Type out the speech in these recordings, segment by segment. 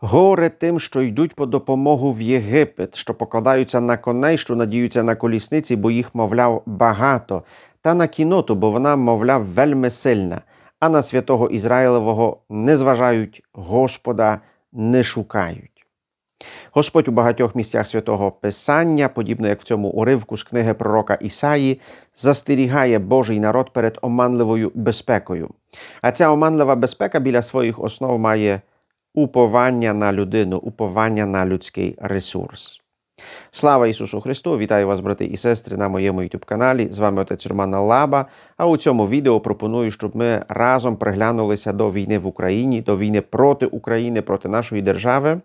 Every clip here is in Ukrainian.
Горе тим, що йдуть по допомогу в Єгипет, що покладаються на коней, що надіються на колісниці, бо їх, мовляв, багато, та на кіноту, бо вона, мовляв, вельми сильна, а на святого Ізраїлевого не зважають, Господа не шукають. Господь у багатьох місцях святого Писання, подібно як в цьому уривку з книги пророка Ісаї, застерігає Божий народ перед оманливою безпекою. А ця оманлива безпека біля своїх основ має уповання на людину, уповання на людський ресурс. Слава Ісусу Христу! Вітаю вас, брати і сестри, на моєму youtube каналі. З вами отець Роман Лаба. А у цьому відео пропоную, щоб ми разом приглянулися до війни в Україні, до війни проти України, проти нашої держави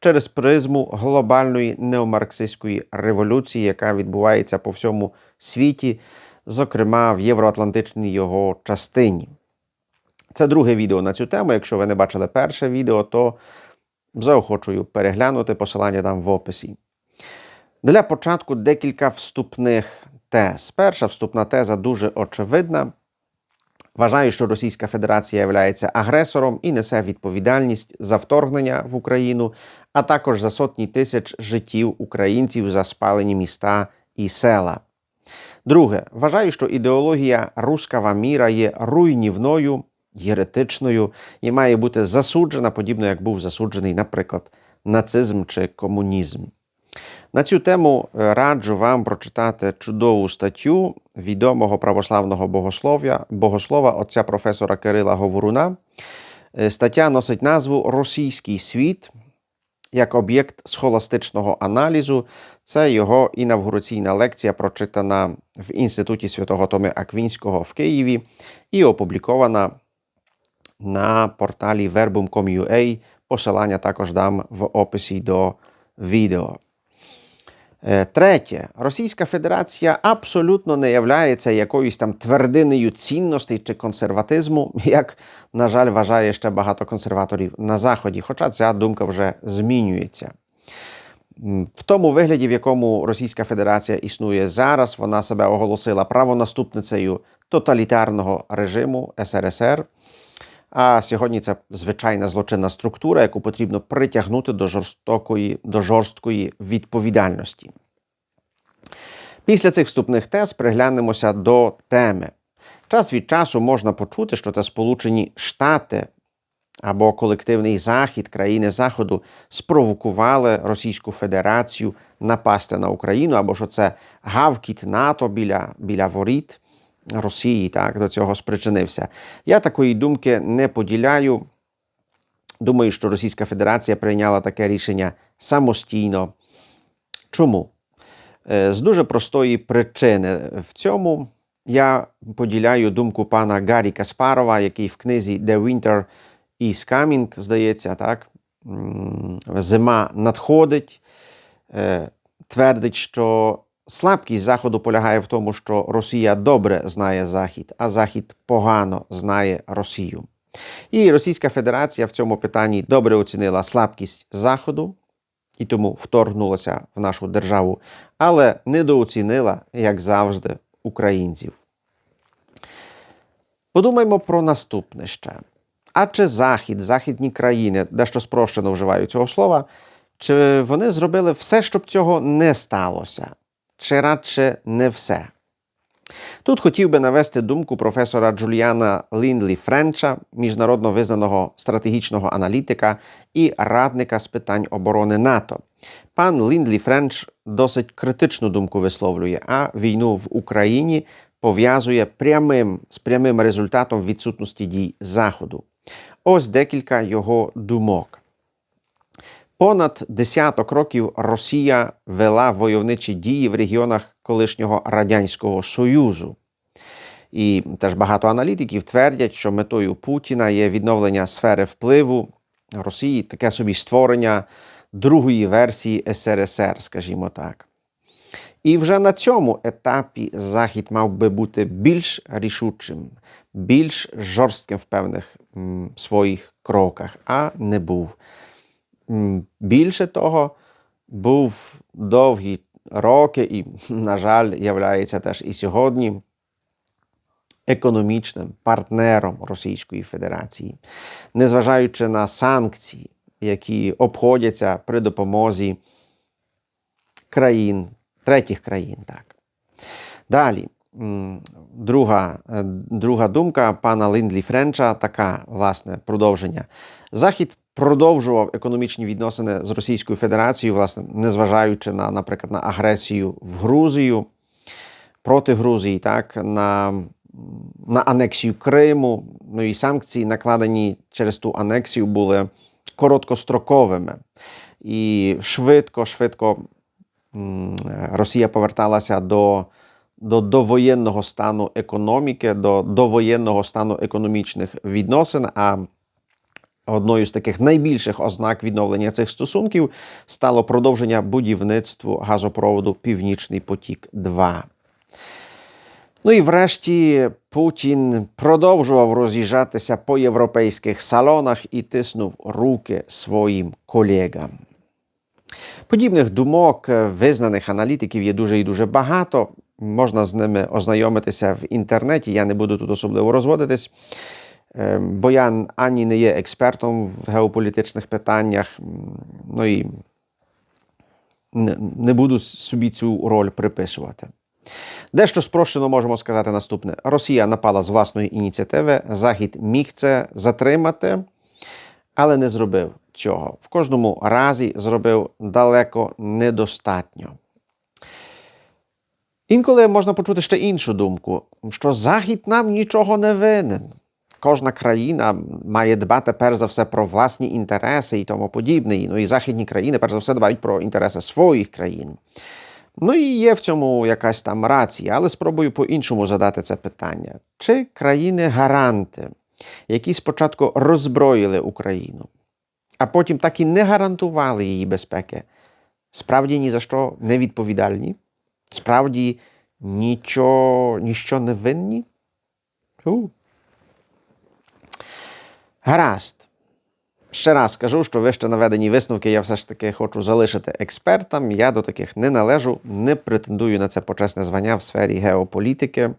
через призму глобальної неомарксистської революції, яка відбувається по всьому світі, зокрема в євроатлантичній його частині. Це друге відео на цю тему. Якщо ви не бачили перше відео, то заохочую переглянути посилання там в описі. Для початку декілька вступних тез. Перша вступна теза дуже очевидна. Вважаю, що Російська Федерація є агресором і несе відповідальність за вторгнення в Україну, а також за сотні тисяч життів українців за спалені міста і села. Друге, вважаю, що ідеологія рускава міра є руйнівною, єретичною і має бути засуджена, подібно як був засуджений, наприклад, нацизм чи комунізм. На цю тему е, раджу вам прочитати чудову статтю відомого православного богослов'я, богослова отця професора Кирила Говоруна. Е, стаття носить назву Російський світ як об'єкт схоластичного аналізу. Це його інавгураційна лекція, прочитана в Інституті Святого Томи Аквінського в Києві і опублікована на порталі verbum.com.ua. Посилання також дам в описі до відео. Третє, Російська Федерація абсолютно не являється якоюсь там твердиною цінностей чи консерватизму, як, на жаль, вважає ще багато консерваторів на Заході, хоча ця думка вже змінюється. В тому вигляді, в якому Російська Федерація існує зараз, вона себе оголосила правонаступницею тоталітарного режиму СРСР. А сьогодні це звичайна злочинна структура, яку потрібно притягнути до жорстокої, до жорсткої відповідальності. Після цих вступних тез приглянемося до теми. Час від часу можна почути, що це Сполучені Штати або колективний Захід країни Заходу спровокували Російську Федерацію напасти на Україну, або що це гавкіт НАТО біля, біля воріт. Росії так, до цього спричинився. Я такої думки не поділяю. Думаю, що Російська Федерація прийняла таке рішення самостійно. Чому? Е, з дуже простої причини. В цьому я поділяю думку пана Гаррі Каспарова, який в книзі The Winter is Coming, здається, так? Зима надходить, е, твердить, що Слабкість Заходу полягає в тому, що Росія добре знає Захід, а Захід погано знає Росію. І Російська Федерація в цьому питанні добре оцінила слабкість Заходу і тому вторгнулася в нашу державу, але недооцінила, як завжди, українців. Подумаймо про наступне ще. А чи Захід, західні країни, дещо спрощено вживають цього слова, чи вони зробили все, щоб цього не сталося? Чи радше не все. Тут хотів би навести думку професора Джуліана Лінлі Френча, міжнародно визнаного стратегічного аналітика і радника з питань оборони НАТО. Пан Лінлі Френч досить критичну думку висловлює, а війну в Україні пов'язує прямим з прямим результатом відсутності дій Заходу. Ось декілька його думок. Понад десяток років Росія вела войовничі дії в регіонах колишнього Радянського Союзу. І теж багато аналітиків твердять, що метою Путіна є відновлення сфери впливу Росії, таке собі створення другої версії СРСР, скажімо так. І вже на цьому етапі Захід мав би бути більш рішучим, більш жорстким в певних м, своїх кроках, а не був. Більше того, був довгі роки і, на жаль, являється теж і сьогодні економічним партнером Російської Федерації, незважаючи на санкції, які обходяться при допомозі країн, третіх країн. Так. Далі, друга, е, друга думка пана Ліндлі Френча така, власне, продовження. Захід продовжував економічні відносини з Російською Федерацією, власне, незважаючи на, наприклад, на агресію в Грузію проти Грузії, так, на, на анексію Криму. Ну і санкції, накладені через ту анексію, були короткостроковими. І швидко, швидко Росія поверталася до, до довоєнного стану економіки, до довоєнного стану економічних відносин. А одною з таких найбільших ознак відновлення цих стосунків стало продовження будівництву газопроводу Північний потік 2 Ну і врешті Путін продовжував роз'їжджатися по європейських салонах і тиснув руки своїм колегам. Подібних думок е, визнаних аналітиків є дуже і дуже багато. Можна з ними ознайомитися в інтернеті. Я не буду тут особливо розводитись, бо я ані не є експертом в геополітичних питаннях, ну і не буду собі цю роль приписувати. Дещо спрощено можемо сказати наступне: Росія напала з власної ініціативи, Захід міг це затримати, але не зробив цього. В кожному разі зробив далеко недостатньо. Інколи можна почути ще іншу думку, що Захід нам нічого не винен. Кожна країна має дбати перш за все про власні інтереси і тому подібне. Ну і західні країни, перш за все, дбають про інтереси своїх країн. Ну і є в цьому якась там рація, але спробую по-іншому задати це питання. Чи країни-гаранти, які спочатку роззброїли Україну, а потім так і не гарантували її безпеки, справді ні за що не відповідальні? Справді нічого, ніщо не винні? У. Гаразд. Ще раз скажу, що вище наведені висновки я все ж таки хочу залишити експертам. Я до таких не належу, не претендую на це почесне звання в сфері геополітики.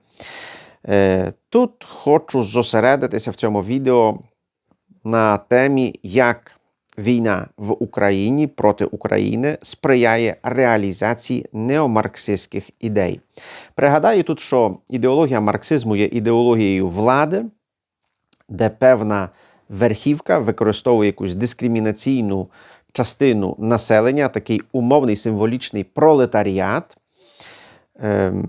Е, Тут хочу зосередитися в цьому відео на темі, як війна в Україні проти України сприяє реалізації неомарксистських ідей. Пригадаю тут, що ідеологія марксизму є ідеологією влади, де певна верхівка використовує якусь дискримінаційну частину населення, такий умовний символічний пролетаріат, ем,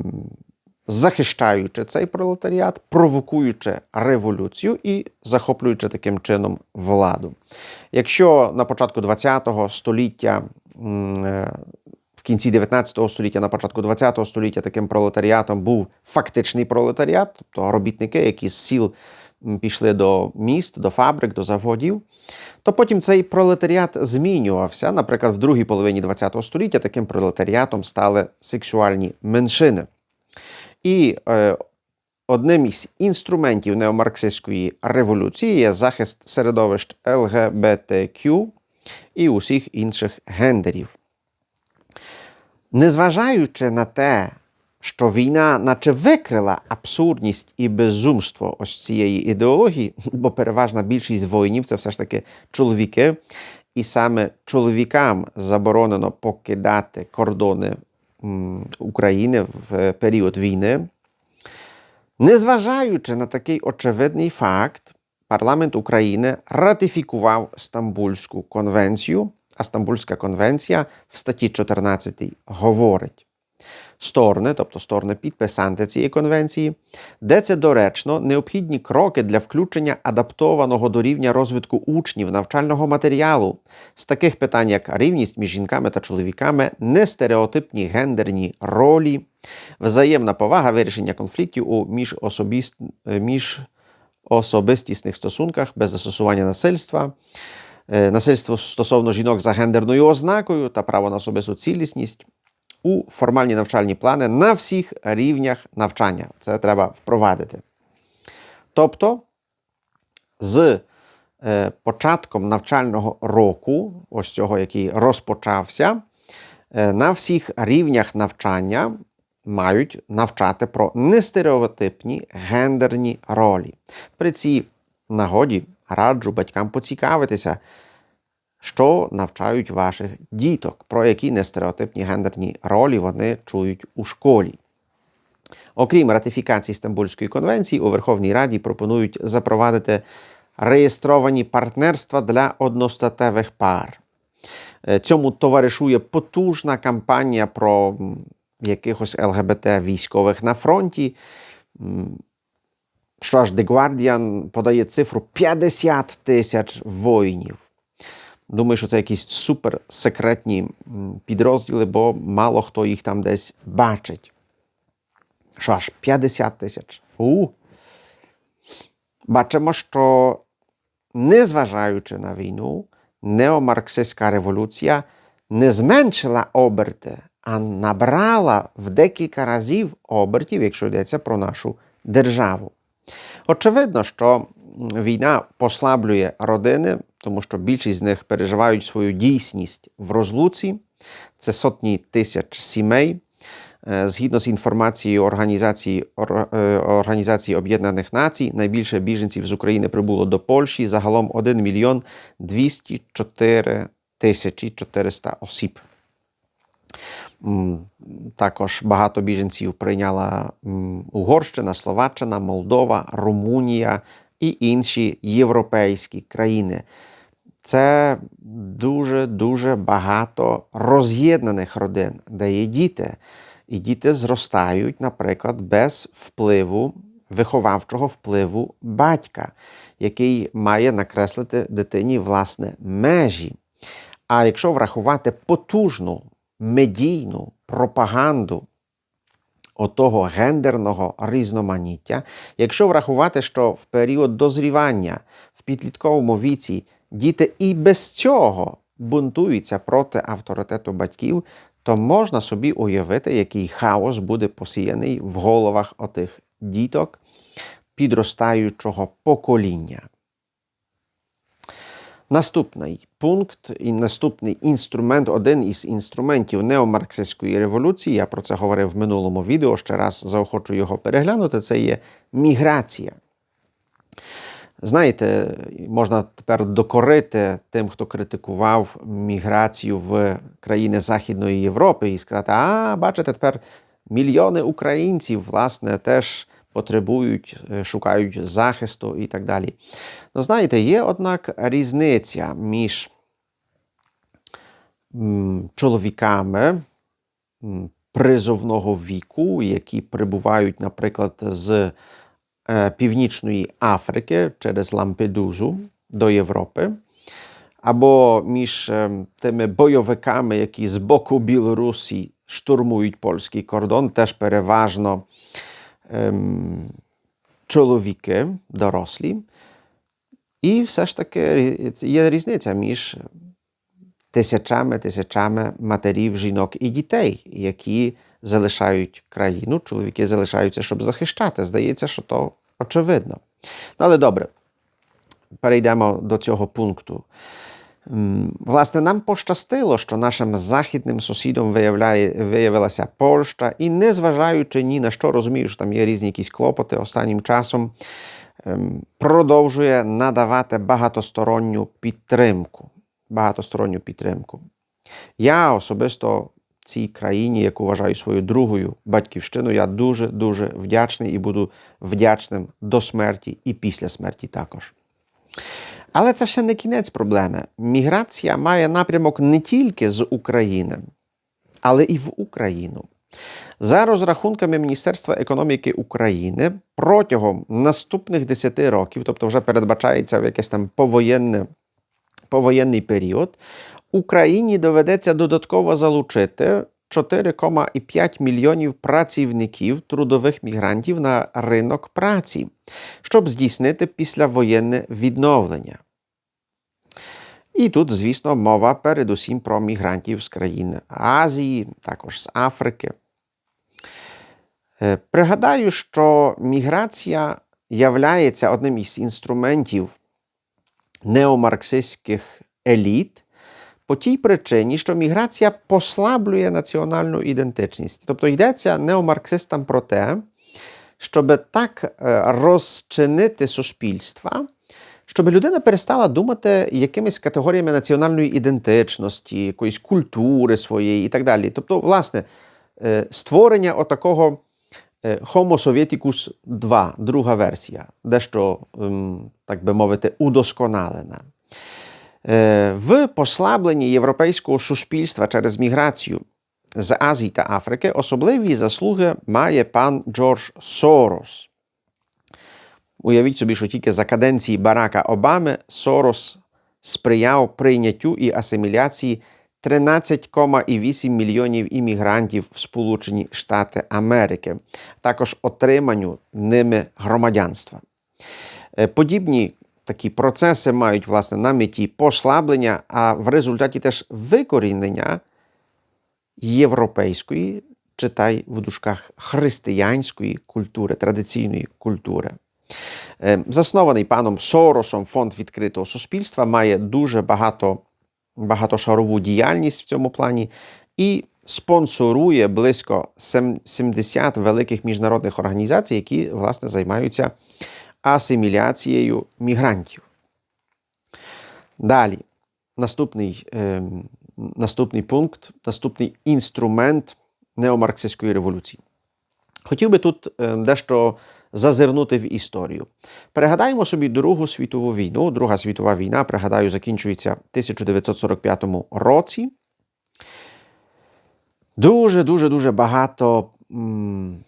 захищаючи цей пролетаріат, провокуючи революцію і захоплюючи таким чином владу. Якщо на початку ХХ століття е, в кінці 19 століття, на початку 20 століття таким пролетаріатом був фактичний пролетаріат, тобто робітники, які з сіл пішли до міст, до фабрик, до заводів, то потім цей пролетаріат змінювався. Наприклад, в другій половині 20 століття таким пролетаріатом стали сексуальні меншини. І е, одним із інструментів неомарксистської революції є захист середовищ ЛГБТQ і усіх інших гендерів. Незважаючи на те, що війна наче викрила абсурдність і безумство ось цієї ідеології, бо переважна більшість воїнів це все ж таки чоловіки, і саме чоловікам заборонено покидати кордони України в період війни. Незважаючи на такий очевидний факт, парламент України ратифікував Стамбульську конвенцію, а Стамбульська конвенція в статті 14 говорить. Сторони, тобто сторони підписанти цієї конвенції, де це доречно необхідні кроки для включення адаптованого до рівня розвитку учнів навчального матеріалу з таких питань, як рівність між жінками та чоловіками, нестереотипні гендерні ролі, взаємна повага вирішення конфліктів у міжособіст... міжособистісних стосунках без застосування насильства. е, Насильство стосовно жінок за гендерною ознакою та право на особисту цілісність, у формальні навчальні плани на всіх рівнях навчання. Це треба впровадити. Тобто, з е, початком навчального року, ось цього, який розпочався, е, на всіх рівнях навчання мають навчати про нестереотипні гендерні ролі. При цій нагоді раджу батькам поцікавитися, що навчають ваших діток, про які нестереотипні гендерні ролі вони чують у школі. Окрім ратифікації Стамбульської конвенції, у Верховній Раді пропонують запровадити реєстровані партнерства для одностатевих пар. Е, Цьому товаришує потужна кампанія про якихось ЛГБТ військових на фронті. Що аж The Guardian подає цифру 50 тисяч воїнів. Думаю, що це якісь суперсекретні підрозділи, бо мало хто їх там десь бачить. Що аж 50 тисяч. У. Бачимо, що незважаючи на війну, неомарксистська революція не зменшила оберти, а набрала в декілька разів обертів, якщо йдеться про нашу державу. Очевидно, що війна послаблює родини, тому що більшість з них переживають свою дійсність в розлуці. Це сотні тисяч сімей. Е, Згідно з інформацією Організації, е, Організації Об'єднаних Націй, найбільше біженців з України прибуло до Польщі. Загалом 1 мільйон 204 тисячі 400 осіб. Також багато біженців прийняла Угорщина, Словаччина, Молдова, Румунія і інші європейські країни. Це дуже дуже багато роз'єднаних родин, де є діти. І діти зростають, наприклад, без впливу, виховавчого впливу батька, який має накреслити дитині власне межі. А якщо врахувати потужну медійну пропаганду отого гендерного різноманіття, якщо врахувати, що в період дозрівання в підлітковому віці діти і без цього бунтуються проти авторитету батьків, то можна собі уявити, який хаос буде посіяний в головах отих діток підростаючого покоління. Наступний пункт і наступний інструмент, один із інструментів неомарксистської революції, я про це говорив в минулому відео, ще раз заохочу його переглянути, це є міграція. Знаєте, можна тепер докорити тим, хто критикував міграцію в країни Західної Європи і сказати: а, бачите, тепер мільйони українців, власне, теж потребують, е, шукають захисту і так далі. Ну, знаєте, є, однак, різниця між чоловіками призовного віку, які прибувають, наприклад, з е, Північної Африки через Лампедузу до Європи, або між е, тими бойовиками, які з боку Білорусі штурмують польський кордон, теж переважно чоловіки дорослі. І все ж таки є різниця між тисячами, тисячами матерів, жінок і дітей, які залишають країну. Чоловіки залишаються, щоб захищати. Здається, що то очевидно. Ну, але добре, перейдемо до цього пункту. Власне, нам пощастило, що нашим західним сусідом виявляє, виявилася Польща, і незважаючи ні на що, розумію, що там є різні якісь клопоти останнім часом, ем, продовжує надавати багатосторонню підтримку. Багатосторонню підтримку. Я особисто цій країні, яку вважаю своєю другою батьківщиною, я дуже дуже вдячний і буду вдячним до смерті і після смерті також. Але це ще не кінець проблеми. Міграція має напрямок не тільки з України, але і в Україну. За розрахунками Міністерства економіки України протягом наступних 10 років, тобто вже передбачається в якесь там повоєнне, повоєнний період, Україні доведеться додатково залучити 4,5 мільйонів працівників трудових мігрантів на ринок праці, щоб здійснити післявоєнне відновлення. І тут, звісно, мова передусім про мігрантів з країн Азії, також з Африки. Е, Пригадаю, що міграція являється одним із інструментів неомарксистських еліт по тій причині, що міграція послаблює національну ідентичність. Тобто йдеться неомарксистам про те, щоб так е, розчинити суспільства, щоб людина перестала думати якимись категоріями національної ідентичності, якоїсь культури своєї і так далі. Тобто, власне, е, створення отакого е, Homo Sovieticus 2, друга версія, дещо, ем, так би мовити, удосконалена. Е, В послабленні європейського суспільства через міграцію з Азії та Африки особливі заслуги має пан Джордж Сорос. Уявіть собі, що тільки за каденції Барака Обами Сорос сприяв прийняттю і асиміляції 13,8 мільйонів іммігрантів в Сполучені Штати Америки, також отриманню ними громадянства. Е, Подібні такі процеси мають власне на меті послаблення, а в результаті теж викорінення європейської, читай в дужках християнської культури, традиційної культури. Е, Заснований паном Соросом фонд відкритого суспільства має дуже багато, багатошарову діяльність в цьому плані і спонсорує близько 70 великих міжнародних організацій, які власне займаються асиміляцією мігрантів. Далі, наступний, е, наступний пункт, наступний інструмент неомарксистської революції. Хотів би тут е, дещо зазирнути в історію. Пригадаємо собі Другу світову війну. Друга світова війна, пригадаю, закінчується в 1945 році. Дуже, дуже, дуже багато м,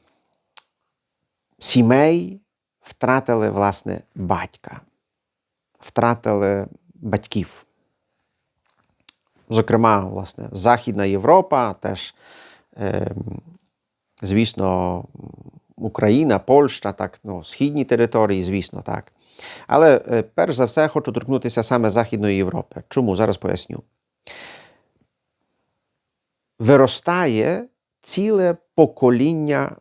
сімей втратили власне батька, втратили батьків. Зокрема, власне, Західна Європа, теж, е, звісно, Україна, Польща, так, ну, східні території, звісно, так. Але е, перш за все хочу торкнутися саме Західної Європи. Чому? Зараз поясню. Виростає ціле покоління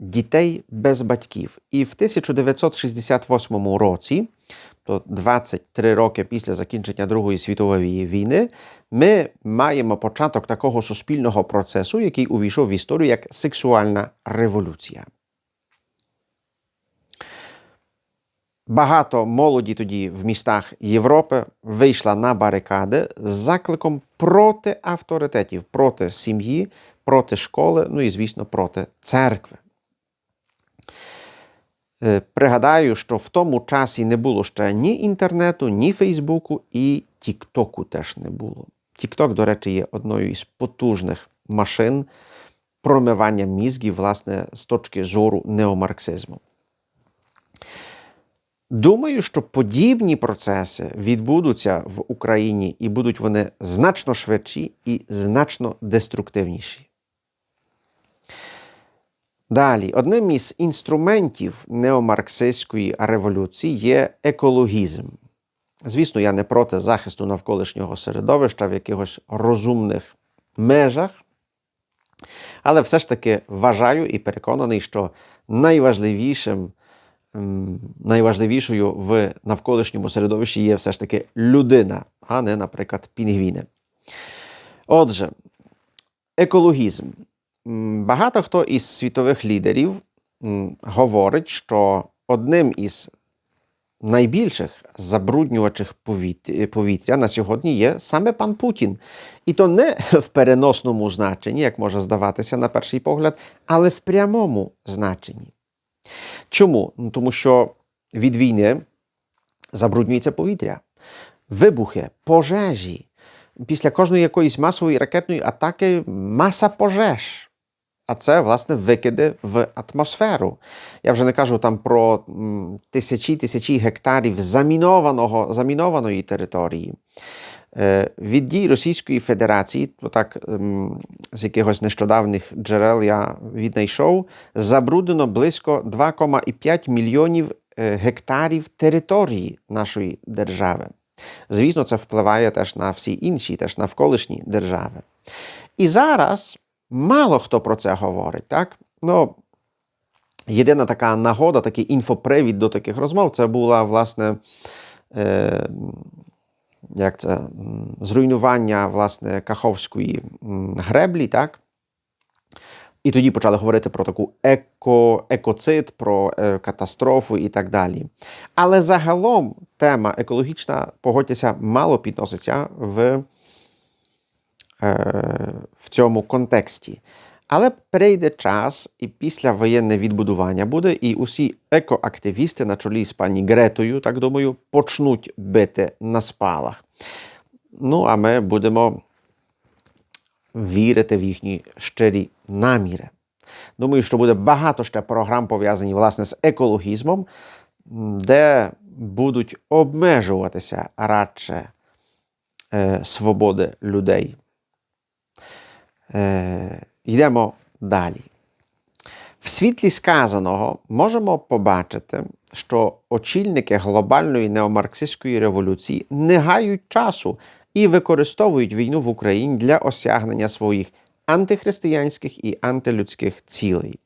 дітей без батьків. І в 1968 році, то 23 роки після закінчення Другої світової війни, ми маємо початок такого суспільного процесу, який увійшов в історію як сексуальна революція. Багато молоді тоді в містах Європи вийшла на барикади з закликом проти авторитетів, проти сім'ї, проти школи, ну і, звісно, проти церкви. Е, Пригадаю, що в тому часі не було ще ні інтернету, ні Фейсбуку, і Тіктоку теж не було. Тікток, до речі, є одною із потужних машин промивання мізгів, власне, з точки зору неомарксизму. Думаю, що подібні процеси відбудуться в Україні і будуть вони значно швидші і значно деструктивніші. Далі, одним із інструментів неомарксистської революції є екологізм. Звісно, я не проти захисту навколишнього середовища в якихось розумних межах, але все ж таки вважаю і переконаний, що найважливішим, найважливішою в навколишньому середовищі є все ж таки людина, а не, наприклад, пінгвіни. Отже, екологізм. Багато хто із світових лідерів говорить, що одним із найбільших забруднювачих повіт- повітря на сьогодні є саме пан Путін. І то не в переносному значенні, як може здаватися на перший погляд, але в прямому значенні. Чому? Ну, Тому що від війни забруднюється повітря, вибухи, пожежі. Після кожної якоїсь масової ракетної атаки маса пожеж. А це, власне, викиди в атмосферу. Я вже не кажу там про тисячі тисячі гектарів замінованого, замінованої території. Е, від дій Російської Федерації, то так ем, з якихось нещодавних джерел я віднайшов, забруднено близько 2,5 мільйонів е, гектарів території нашої держави. Звісно, це впливає теж на всі інші, теж навколишні держави. І зараз мало хто про це говорить, так? Ну, єдина така нагода, такий інфопривід до таких розмов, це була, власне, е, як це, зруйнування власне, Каховської греблі, так? І тоді почали говорити про таку еко, екоцид, про е, катастрофу і так далі. Але загалом тема екологічна, погодьтеся, мало підноситься в, в цьому контексті. Але перейде час, і післявоєнне відбудування буде, і усі екоактивісти на чолі з пані Гретою, так думаю, почнуть бити на спалах. Ну, а ми будемо вірити в їхні щирі наміри. Думаю, що буде багато ще програм пов'язані власне з екологізмом, де будуть обмежуватися радше е, свободи людей. Е, йдемо далі. В світлі сказаного можемо побачити, що очільники глобальної неомарксистської революції не гають часу і використовують війну в Україні для осягнення своїх антихристиянських і антилюдських цілей.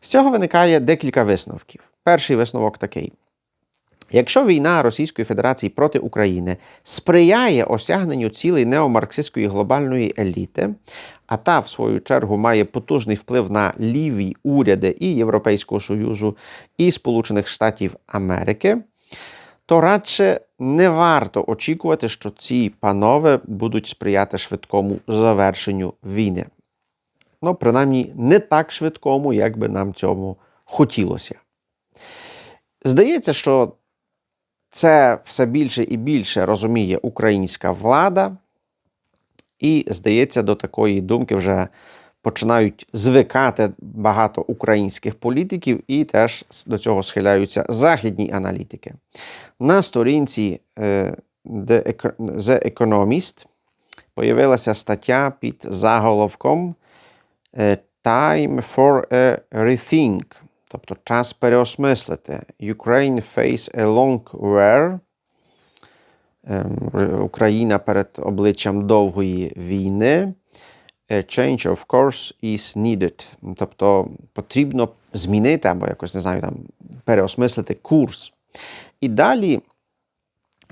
З цього виникає декілька висновків. Перший висновок такий: Якщо війна Російської Федерації проти України сприяє осягненню цілей неомарксистської глобальної еліти, а та, в свою чергу, має потужний вплив на ліві уряди і Європейського Союзу, і Сполучених Штатів Америки, то радше не варто очікувати, що ці панове будуть сприяти швидкому завершенню війни. Ну, принаймні, не так швидкому, як би нам цьому хотілося. Здається, що це все більше і більше розуміє українська влада, і, здається, до такої думки вже починають звикати багато українських політиків, і теж до цього схиляються західні аналітики. На сторінці е, The Economist появилася стаття під заголовком е, Time for a Rethink, тобто час переосмислити. Ukraine face a long war. Ем, Україна перед обличчям довгої війни. A change of course is needed. Тобто потрібно змінити або якось не знаю, там переосмислити курс. І далі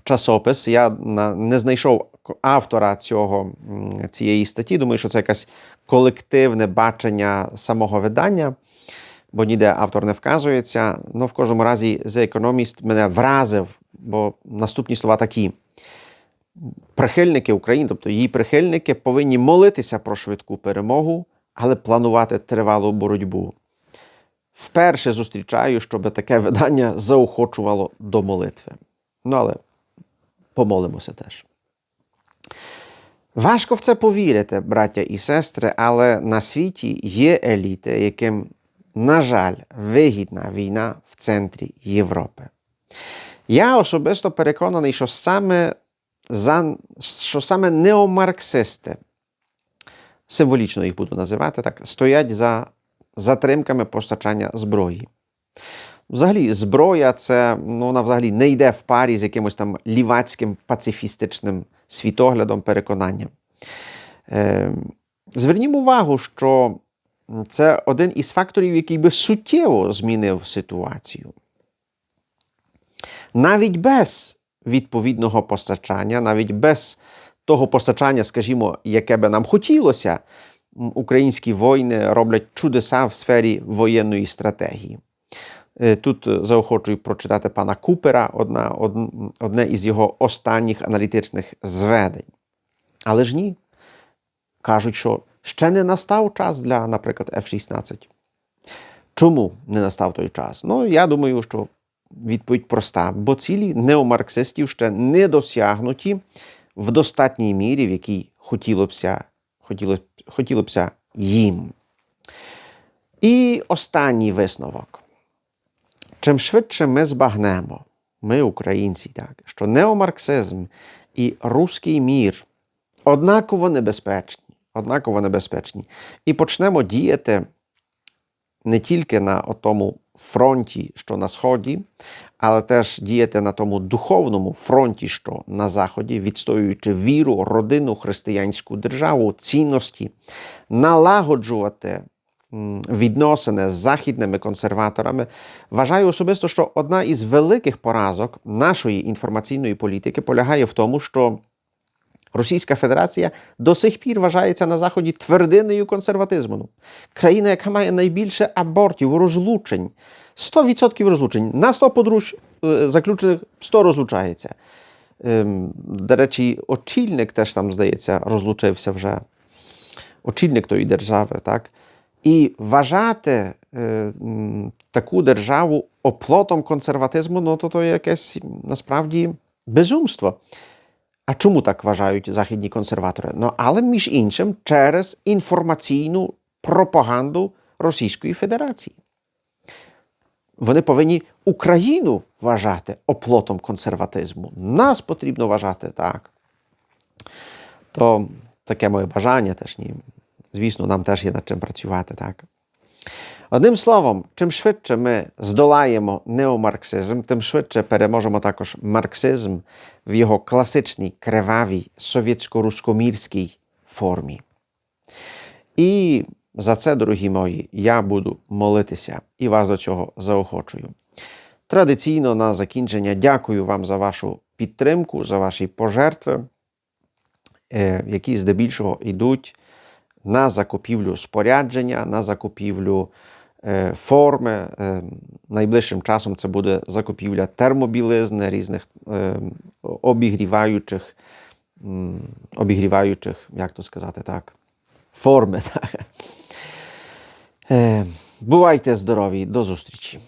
часопис. Я не знайшов автора цього, цієї статті. Думаю, що це якесь колективне бачення самого видання, бо ніде автор не вказується. Ну, в кожному разі, The Economist мене вразив, бо наступні слова такі. Прихильники України, тобто її прихильники, повинні молитися про швидку перемогу, але планувати тривалу боротьбу. Вперше зустрічаю, щоб таке видання заохочувало до молитви. Ну, але помолимося теж. Важко в це повірити, браття і сестри, але на світі є еліти, яким, на жаль, вигідна війна в центрі Європи. Я особисто переконаний, що саме, за, що саме неомарксисти, символічно їх буду називати так, стоять за затримками постачання зброї. Взагалі, зброя це ну, вона взагалі не йде в парі з якимось там лівацьким пацифістичним світоглядом, переконанням. Е, звернімо увагу, що це один із факторів, який би суттєво змінив ситуацію. Навіть без відповідного постачання, навіть без того постачання, скажімо, яке би нам хотілося, українські воїни роблять чудеса в сфері воєнної стратегії. Е, Тут е, заохочую прочитати пана Купера, одна, одне із його останніх аналітичних зведень. Але ж ні. Кажуть, що ще не настав час для, наприклад, F-16. Чому не настав той час? Ну, я думаю, що відповідь проста, бо цілі неомарксистів ще не досягнуті в достатній мірі, в якій хотілося, хотіло, хотілося їм. І останній висновок. Чим швидше ми збагнемо, ми, українці, так, що неомарксизм і руський мір однаково небезпечні, однаково небезпечні, і почнемо діяти не тільки на тому фронті, що на Сході, але теж діяти на тому духовному фронті, що на Заході, відстоюючи віру, родину, християнську державу, цінності, налагоджувати відносини з західними консерваторами, вважаю особисто, що одна із великих поразок нашої інформаційної політики полягає в тому, що Російська Федерація до сих пір вважається на Заході твердиною консерватизму. Країна, яка має найбільше абортів, розлучень, 100% розлучень. На 100 подруж е, заключених 100 розлучається. Ем, До речі, очільник теж там, здається, розлучився вже. Очільник тої держави, так? І вважати е, таку державу оплотом консерватизму, ну то, то якесь насправді безумство. А чому так вважають західні консерватори? Ну, але між іншим через інформаційну пропаганду Російської Федерації. Вони повинні Україну вважати оплотом консерватизму. Нас потрібно вважати так. То таке моє бажання теж ні. Звісно, нам теж є над чим працювати, так. Одним словом, чим швидше ми здолаємо неомарксизм, тим швидше переможемо також марксизм в його класичній кривавій совєтсько-рускомірській формі. І за це, дорогі мої, я буду молитися і вас до цього заохочую. Традиційно на закінчення дякую вам за вашу підтримку, за ваші пожертви, е, які здебільшого йдуть на закупівлю спорядження, на закупівлю форми. Е, найближчим часом це буде закупівля термобілизни, різних е, обігріваючих, обігріваючих, як то сказати так, форми. Е, бувайте здорові, до зустрічі!